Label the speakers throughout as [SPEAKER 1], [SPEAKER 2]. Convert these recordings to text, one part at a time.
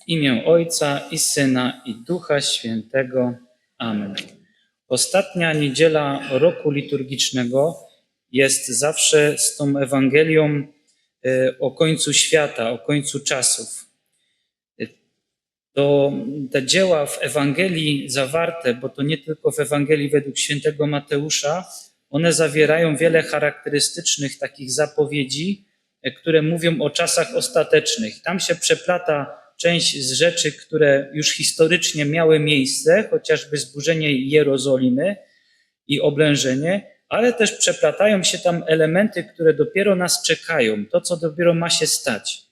[SPEAKER 1] W imię Ojca i Syna i Ducha Świętego. Amen. Ostatnia niedziela roku liturgicznego jest zawsze z tą Ewangelią e, o końcu świata, o końcu czasów. To te dzieła w Ewangelii zawarte, bo to nie tylko w Ewangelii według świętego Mateusza, one zawierają wiele charakterystycznych takich zapowiedzi, e, które mówią o czasach ostatecznych. Tam się przeplata część z rzeczy, które już historycznie miały miejsce, chociażby zburzenie Jerozolimy i oblężenie, ale też przeplatają się tam elementy, które dopiero nas czekają, to co dopiero ma się stać.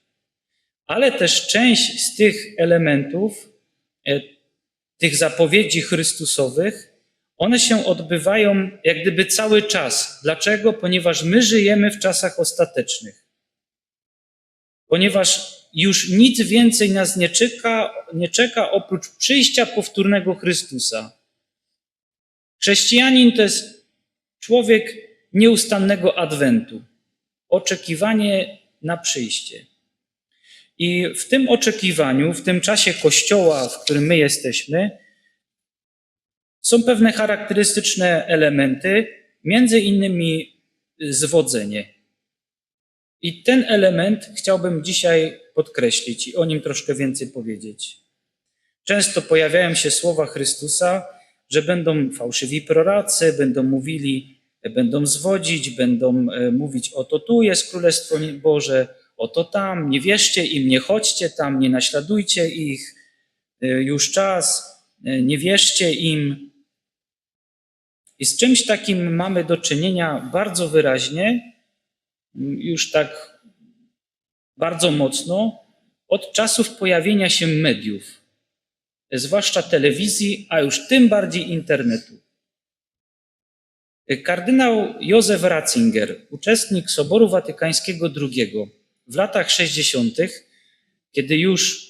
[SPEAKER 1] Ale też część z tych elementów, e, tych zapowiedzi Chrystusowych, one się odbywają jak gdyby cały czas. Dlaczego? Ponieważ my żyjemy w czasach ostatecznych. Ponieważ już nic więcej nas nie czeka, nie czeka oprócz przyjścia powtórnego Chrystusa. Chrześcijanin to jest człowiek nieustannego adwentu, oczekiwanie na przyjście. I w tym oczekiwaniu, w tym czasie Kościoła, w którym my jesteśmy, są pewne charakterystyczne elementy, między innymi zwodzenie. I ten element chciałbym dzisiaj podkreślić i o nim troszkę więcej powiedzieć. Często pojawiają się słowa Chrystusa, że będą fałszywi prorocy, będą mówili, będą zwodzić, będą e, mówić: Oto tu jest Królestwo Boże, oto tam, nie wierzcie im, nie chodźcie tam, nie naśladujcie ich, e, już czas, e, nie wierzcie im. I z czymś takim mamy do czynienia bardzo wyraźnie, już tak bardzo mocno, od czasów pojawienia się mediów, zwłaszcza telewizji, a już tym bardziej internetu. Kardynał Józef Ratzinger, uczestnik Soboru Watykańskiego II w latach 60., kiedy już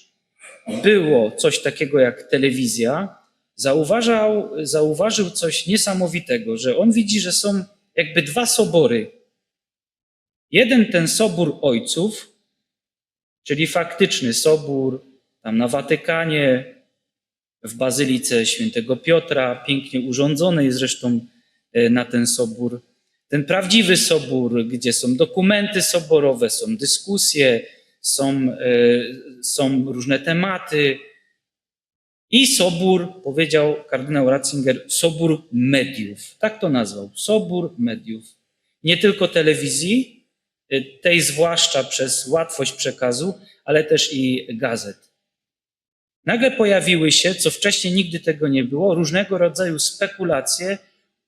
[SPEAKER 1] było coś takiego jak telewizja, zauważał, zauważył coś niesamowitego, że on widzi, że są jakby dwa sobory. Jeden ten sobór ojców, czyli faktyczny sobór tam na Watykanie, w Bazylice Świętego Piotra, pięknie urządzony zresztą e, na ten sobór. Ten prawdziwy sobór, gdzie są dokumenty soborowe, są dyskusje, są, e, są różne tematy. I sobór, powiedział kardynał Ratzinger, sobór mediów. Tak to nazwał. Sobór mediów. Nie tylko telewizji, tej zwłaszcza przez łatwość przekazu, ale też i gazet. Nagle pojawiły się, co wcześniej nigdy tego nie było, różnego rodzaju spekulacje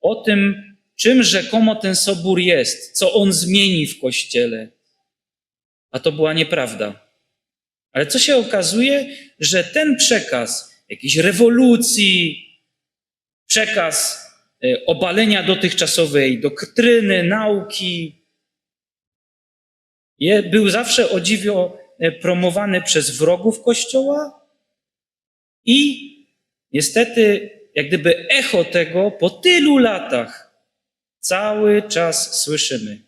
[SPEAKER 1] o tym, czym rzekomo ten sobór jest, co on zmieni w kościele. A to była nieprawda. Ale co się okazuje, że ten przekaz jakiejś rewolucji, przekaz e, obalenia dotychczasowej doktryny, nauki, był zawsze o dziwo e, promowany przez wrogów Kościoła i niestety, jak gdyby echo tego po tylu latach cały czas słyszymy.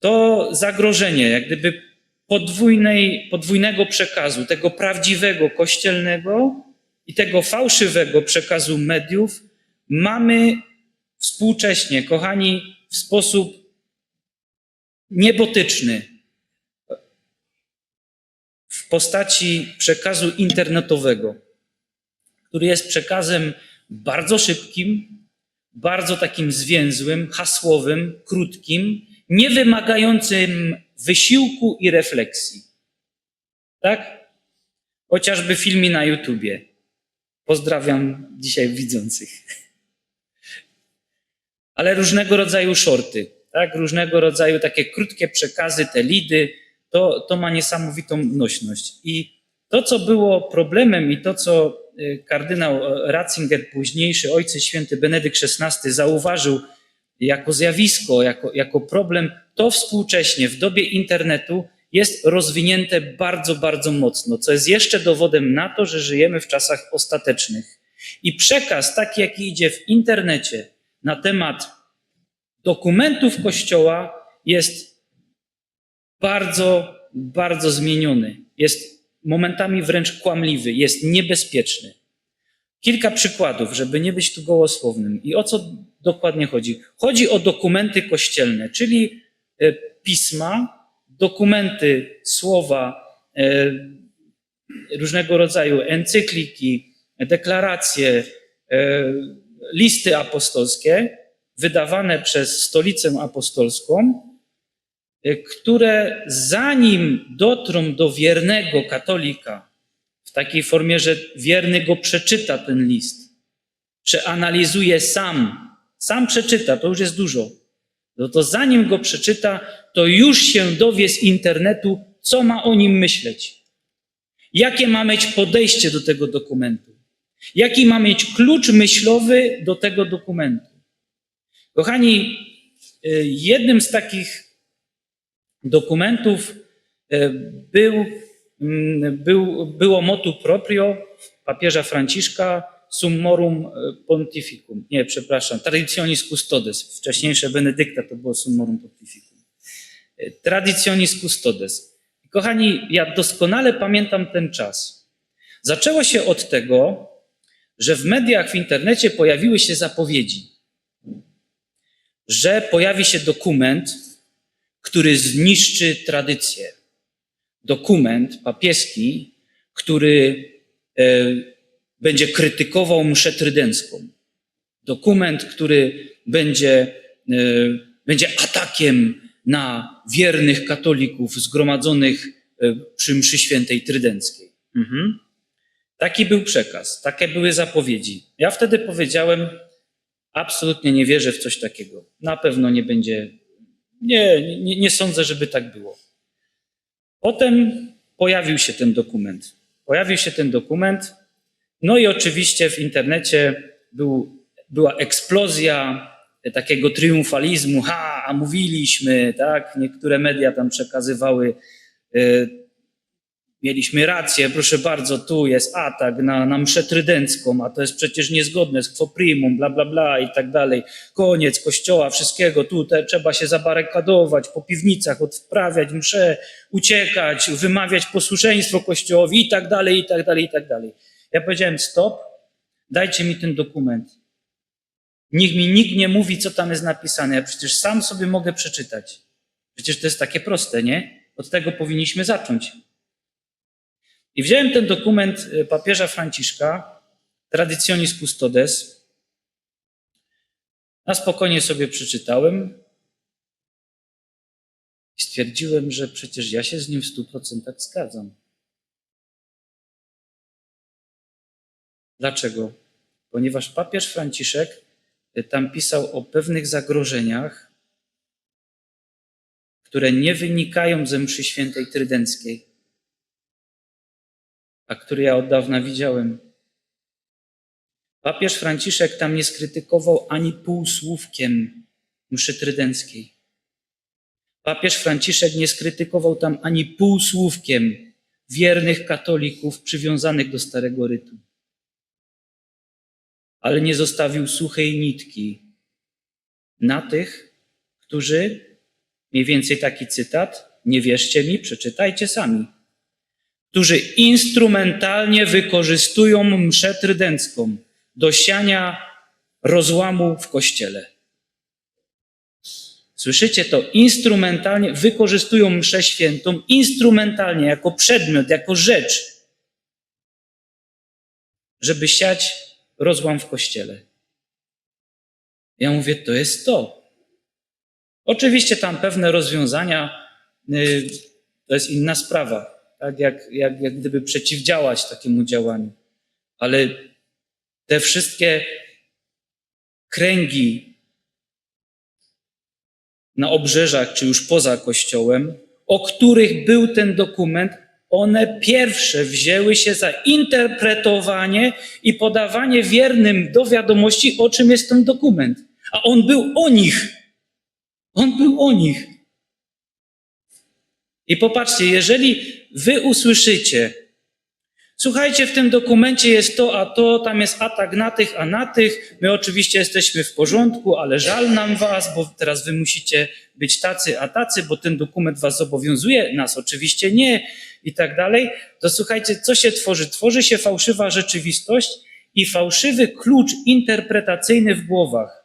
[SPEAKER 1] To zagrożenie, jak gdyby podwójnej, podwójnego przekazu, tego prawdziwego kościelnego i tego fałszywego przekazu mediów, mamy współcześnie, kochani, w sposób niebotyczny w postaci przekazu internetowego, który jest przekazem bardzo szybkim, bardzo takim zwięzłym, hasłowym, krótkim, nie wymagającym wysiłku i refleksji. Tak? Chociażby filmy na YouTubie. Pozdrawiam dzisiaj widzących. Ale różnego rodzaju shorty, tak? różnego rodzaju takie krótkie przekazy, te lidy, to, to ma niesamowitą nośność. I to, co było problemem i to, co y, kardynał Ratzinger, późniejszy ojciec święty Benedykt XVI zauważył jako zjawisko, jako, jako problem, to współcześnie w dobie internetu jest rozwinięte bardzo, bardzo mocno, co jest jeszcze dowodem na to, że żyjemy w czasach ostatecznych. I przekaz taki, jaki idzie w internecie na temat dokumentów Kościoła jest bardzo bardzo zmieniony. Jest momentami wręcz kłamliwy, jest niebezpieczny. Kilka przykładów, żeby nie być tu gołosłownym. I o co dokładnie chodzi? Chodzi o dokumenty kościelne, czyli e, pisma, dokumenty, słowa, e, różnego rodzaju encykliki, deklaracje, e, listy apostolskie wydawane przez Stolicę Apostolską, e, które zanim dotrą do wiernego katolika, w takiej formie, że wierny go przeczyta ten list, przeanalizuje sam, sam przeczyta, to już jest dużo, no to zanim go przeczyta, to już się dowie z internetu, co ma o nim myśleć. Jakie ma mieć podejście do tego dokumentu? Jaki ma mieć klucz myślowy do tego dokumentu? Kochani, y, jednym z takich dokumentów y, był, mm, był, było motu proprio papieża Franciszka Summorum y, Pontificum. Nie, przepraszam, Traditionis Custodes. Wcześniejsze Benedykta to było Summorum Pontificum. Traditionis Custodes. Kochani, ja doskonale pamiętam ten czas. Zaczęło się od tego, że w mediach, w internecie pojawiły się zapowiedzi, że pojawi się dokument, który zniszczy tradycję. Dokument papieski, który e, będzie krytykował mszę trydencką. Dokument, który będzie, e, będzie atakiem na wiernych katolików zgromadzonych e, przy mszy świętej trydenckiej. Mhm. Taki był przekaz, takie były zapowiedzi. Ja wtedy powiedziałem, absolutnie nie wierzę w coś takiego. Na pewno nie będzie, nie, nie, nie sądzę, żeby tak było. Potem pojawił się ten dokument. Pojawił się ten dokument, no i oczywiście w internecie był, była eksplozja takiego triumfalizmu. Ha, mówiliśmy, tak? Niektóre media tam przekazywały y, Mieliśmy rację, proszę bardzo, tu jest atak na, na mszę trydencką, a to jest przecież niezgodne z quo primum, bla, bla, bla i tak dalej. Koniec kościoła, wszystkiego, tu te, trzeba się zabarykadować, po piwnicach odprawiać mszę, uciekać, wymawiać posłuszeństwo kościołowi i tak dalej, i tak dalej, i tak dalej. Ja powiedziałem stop, dajcie mi ten dokument. Niech mi nikt nie mówi, co tam jest napisane, ja przecież sam sobie mogę przeczytać. Przecież to jest takie proste, nie? Od tego powinniśmy zacząć. I wziąłem ten dokument y, papieża Franciszka, Traditionis Custodes, na spokojnie sobie przeczytałem i stwierdziłem, że przecież ja się z nim w stu procentach zgadzam. Dlaczego? Ponieważ papież Franciszek y, tam pisał o pewnych zagrożeniach, które nie wynikają ze mszy świętej trydenckiej, a który ja od dawna widziałem. Papież Franciszek tam nie skrytykował ani półsłówkiem mszy trydenckiej. Papież Franciszek nie skrytykował tam ani półsłówkiem wiernych katolików przywiązanych do starego rytu. Ale nie zostawił suchej nitki na tych, którzy, mniej więcej taki cytat, nie wierzcie mi, przeczytajcie sami którzy instrumentalnie wykorzystują mszę trydencką do siania rozłamu w kościele. Słyszycie to? Instrumentalnie wykorzystują mszę świętą, instrumentalnie, jako przedmiot, jako rzecz, żeby siać rozłam w kościele. Ja mówię, to jest to. Oczywiście tam pewne rozwiązania, y, to jest inna sprawa tak, jak, jak, jak gdyby przeciwdziałać takiemu działaniu. Ale te wszystkie kręgi na obrzeżach, czy już poza kościołem, o których był ten dokument, one pierwsze wzięły się za interpretowanie i podawanie wiernym do wiadomości, o czym jest ten dokument. A on był o nich. On był o nich. I popatrzcie, jeżeli wy usłyszycie Słuchajcie, w tym dokumencie jest to, a to, tam jest atak na tych, a na tych. My oczywiście jesteśmy w porządku, ale żal nam was, bo teraz wy musicie być tacy, a tacy, bo ten dokument was zobowiązuje, nas oczywiście nie i tak dalej. To słuchajcie, co się tworzy? Tworzy się fałszywa rzeczywistość i fałszywy klucz interpretacyjny w głowach.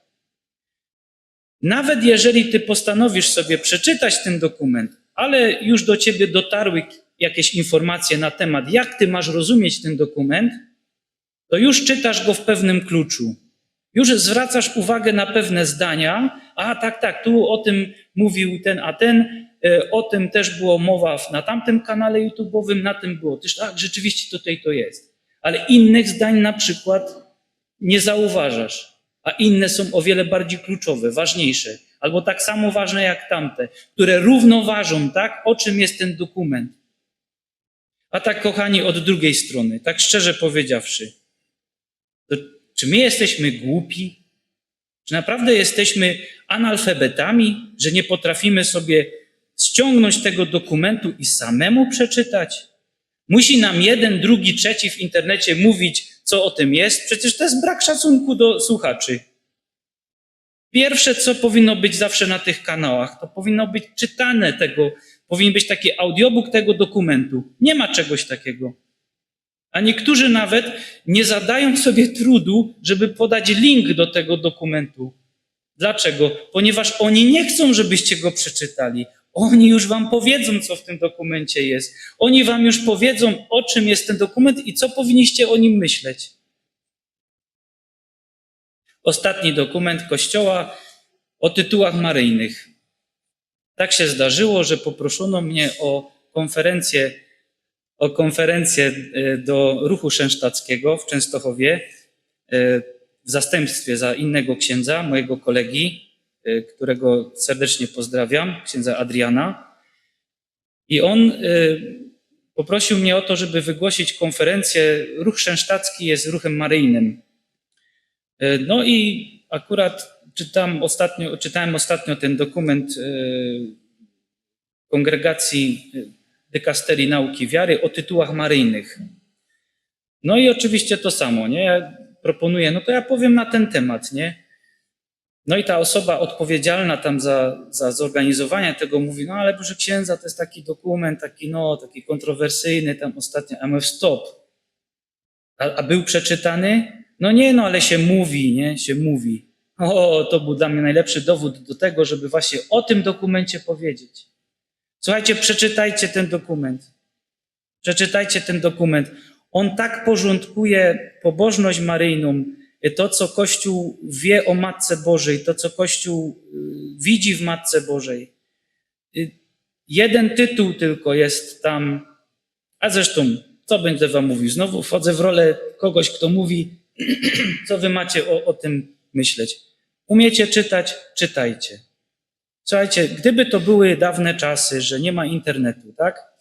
[SPEAKER 1] Nawet jeżeli ty postanowisz sobie przeczytać ten dokument, ale już do ciebie dotarły jakieś informacje na temat, jak ty masz rozumieć ten dokument, to już czytasz go w pewnym kluczu. Już zwracasz uwagę na pewne zdania. A tak, tak, tu o tym mówił ten, a ten, e, o tym też było mowa na tamtym kanale YouTube'owym, na tym było też, tak, rzeczywiście tutaj to jest. Ale innych zdań na przykład nie zauważasz, a inne są o wiele bardziej kluczowe, ważniejsze, albo tak samo ważne jak tamte, które równoważą, tak, o czym jest ten dokument. A tak, kochani, od drugiej strony, tak szczerze powiedziawszy, to czy my jesteśmy głupi? Czy naprawdę jesteśmy analfabetami, że nie potrafimy sobie ściągnąć tego dokumentu i samemu przeczytać? Musi nam jeden, drugi, trzeci w internecie mówić, co o tym jest? Przecież to jest brak szacunku do słuchaczy. Pierwsze, co powinno być zawsze na tych kanałach, to powinno być czytane tego, powinien być taki audiobook tego dokumentu. Nie ma czegoś takiego. A niektórzy nawet nie zadają sobie trudu, żeby podać link do tego dokumentu. Dlaczego? Ponieważ oni nie chcą, żebyście go przeczytali. Oni już wam powiedzą, co w tym dokumencie jest. Oni wam już powiedzą, o czym jest ten dokument i co powinniście o nim myśleć. Ostatni dokument Kościoła o tytułach maryjnych. Tak się zdarzyło, że poproszono mnie o konferencję, o konferencję e, do ruchu szensztackiego w Częstochowie e, w zastępstwie za innego księdza, mojego kolegi, e, którego serdecznie pozdrawiam, księdza Adriana. I on poprosił mnie o to, żeby wygłosić konferencję. Ruch szensztacki jest ruchem maryjnym. No i akurat czytam ostatnio, czytałem ostatnio ten dokument kongregacji dykasterii nauki wiary o tytułach maryjnych. No i oczywiście to samo, nie? Ja proponuję, no to ja powiem na ten temat, nie? No i ta osoba odpowiedzialna tam za, za zorganizowanie tego mówi, no ale proszę księdza, to jest taki dokument, taki no, taki kontrowersyjny, tam ostatnio, w stop. A, a był przeczytany? No nie, no ale się mówi, nie? Się mówi. O, to był dla mnie najlepszy dowód do tego, żeby właśnie o tym dokumencie powiedzieć. Słuchajcie, przeczytajcie ten dokument. Przeczytajcie ten dokument. On tak porządkuje pobożność maryjną, to, co Kościół wie o Matce Bożej, to, co Kościół y, widzi w Matce Bożej. Y, jeden tytuł tylko jest tam, a zresztą, co będę wam mówił? Znowu wchodzę w rolę kogoś, kto mówi, co wy macie o, o tym myśleć. Umiecie czytać? Czytajcie. Słuchajcie, gdyby to były dawne czasy, że nie ma internetu, tak?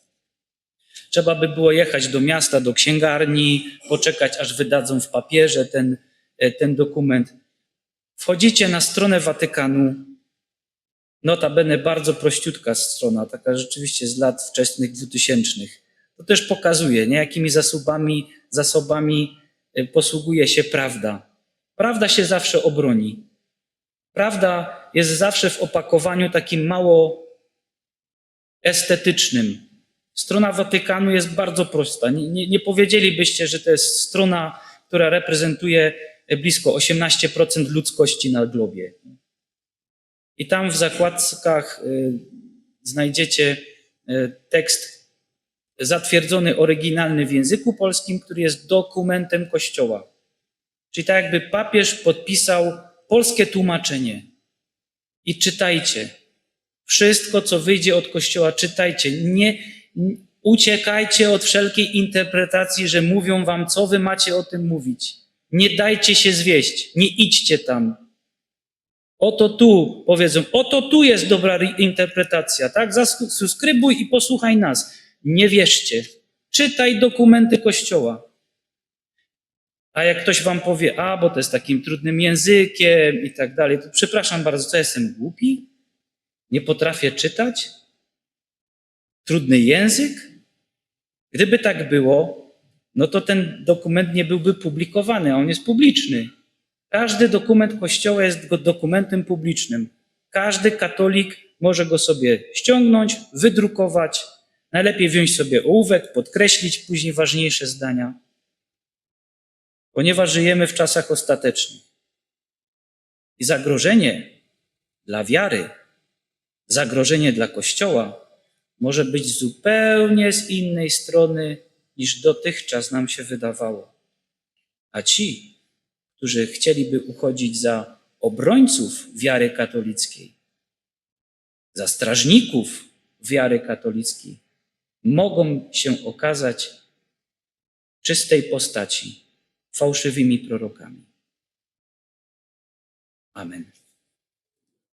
[SPEAKER 1] Trzeba by było jechać do miasta, do księgarni, poczekać, aż wydadzą w papierze ten, e, ten dokument. Wchodzicie na stronę Watykanu. Notabene bardzo prościutka strona, taka rzeczywiście z lat wczesnych dwutysięcznych. To też pokazuje, nie, jakimi zasobami, zasobami posługuje się prawda. Prawda się zawsze obroni. Prawda jest zawsze w opakowaniu takim mało estetycznym. Strona Watykanu jest bardzo prosta. Nie, nie, nie powiedzielibyście, że to jest strona, która reprezentuje blisko 18% ludzkości na globie. I tam w zakładkach y, znajdziecie y, tekst zatwierdzony, oryginalny w języku polskim, który jest dokumentem Kościoła. Czyli tak jakby papież podpisał polskie tłumaczenie. I czytajcie. Wszystko, co wyjdzie od Kościoła, czytajcie. Nie uciekajcie od wszelkiej interpretacji, że mówią wam, co wy macie o tym mówić. Nie dajcie się zwieść. Nie idźcie tam. Oto tu, powiedzą, oto tu jest dobra interpretacja, tak? Zasubskrybuj i posłuchaj nas. Nie wierzcie. Czytaj dokumenty Kościoła. A jak ktoś wam powie, a bo to jest takim trudnym językiem i tak dalej, to przepraszam bardzo, co jestem głupi? Nie potrafię czytać? Trudny język? Gdyby tak było, no to ten dokument nie byłby publikowany, a on jest publiczny. Każdy dokument Kościoła jest dokumentem publicznym. Każdy katolik może go sobie ściągnąć, wydrukować, najlepiej wziąć sobie ołówek, podkreślić później ważniejsze zdania, ponieważ żyjemy w czasach ostatecznych. I zagrożenie dla wiary, zagrożenie dla Kościoła może być zupełnie z innej strony niż dotychczas nam się wydawało. A ci, którzy chcieliby uchodzić za obrońców wiary katolickiej, za strażników wiary katolickiej, mogą się okazać w czystej postaci fałszywymi prorokami. Amen.